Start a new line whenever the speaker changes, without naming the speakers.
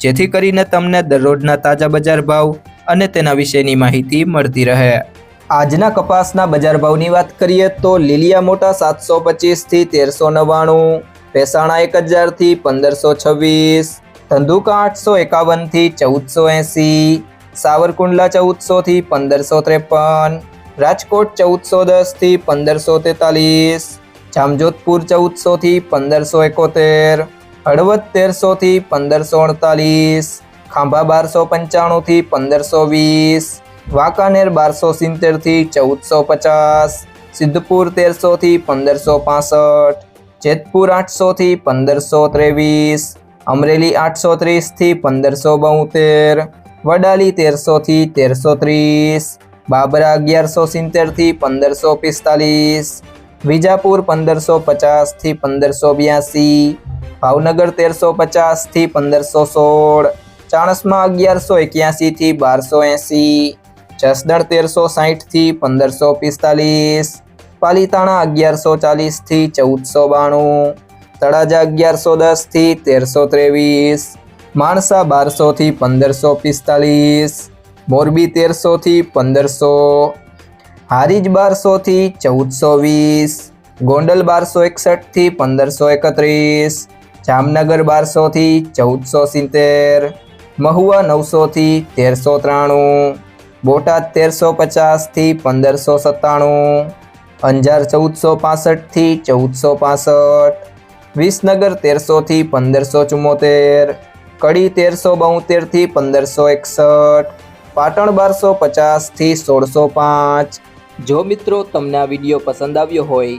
જેથી કરીને તમને દરરોજના તાજા બજાર ભાવ અને તેના વિશેની માહિતી મળતી રહે. આજના કપાસના બજાર ભાવની વાત કરીએ તો લીલિયા મોટા સાતસો પચીસથી તેરસો નવ્વાણું, ભેસાણા એક હજારથી પંદરસો છવ્વીસ, ધંધુકા આઠસો એકાવનથી ચૌદસો એંસી, સાવરકુંડલા ચૌદસોથી પંદરસો ત્રેપન, રાજકોટ ચૌદસો દસથી પંદરસો તેતાલીસ, જામજોધપુર ચૌદસોથી પંદરસો એકોતેર હળવદ તેરસોથી પંદરસો અડતાલીસ, ખાંભા બારસો પંચાણુંથી પંદરસો વીસ, વાંકાનેર બારસો સિત્તેરથી ચૌદસો પચાસ, સિદ્ધપુર તેરસોથી પંદરસો પાસઠ, જેતપુર આઠસોથી પંદરસો ત્રેવીસ, અમરેલી આઠસો ત્રીસથી પંદરસો બોતેર, વડાલી તેરસોથી તેરસો ત્રીસ, બાબરા અગિયારસો સિત્તેરથી પંદરસો પિસ્તાલીસ, વિજાપુર પંદરસો પચાસથી પંદરસો બ્યાસી ભાવનગર તેરસો પચાસથી પંદરસો સોળ, ચાણસમાં અગિયારસો એક્યાસીથી બારસો એંસી, જસદણ તેરસો સાહીઠથી પંદરસો પિસ્તાલીસ, પાલીતાણા અગિયારસો ચાલીસથી ચૌદસો બાણું, તળાજા અગિયારસો દસથી તેરસો ત્રેવીસ, માણસા બારસોથી પંદરસો પિસ્તાલીસ, મોરબી તેરસોથી પંદરસો, હારીજ બારસોથી ચૌદસો વીસ, ગોંડલ બારસો એકસઠથી પંદરસો એકત્રીસ જામનગર બારસોથી ચૌદસો સિત્તેર, મહુવા નવસોથી તેરસો ત્રાણું, બોટાદ તેરસો પચાસથી પંદરસો સત્તાણું, અંજાર ચૌદસો પાસઠથી ચૌદસો પાસઠ, વિસનગર તેરસોથી પંદરસો ચુમ્મોતેર, કડી તેરસો બોતેરથી પંદરસો એકસઠ, પાટણ બારસો પચાસથી સોળસો પાંચ. જો મિત્રો તમને આ વીડિયો પસંદ આવ્યો હોય